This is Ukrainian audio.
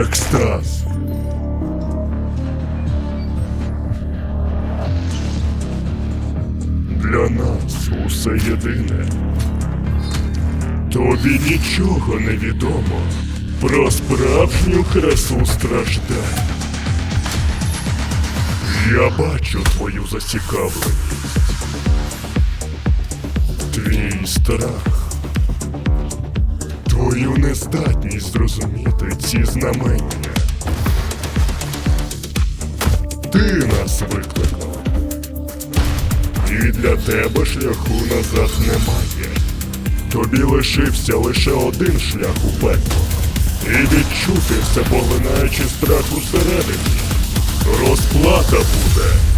екстаз. Для нас усе єдине. Тобі нічого не відомо про справжню красу страждань. Я бачу твою зацікавленість. Твій страх. Твою нездатність зрозуміти ці знамення. Ти нас викликав. І для тебе шляху назад немає. Тобі лишився лише один шлях у пекло. І відчути все поглинаючи страх усередині. Розплата буде.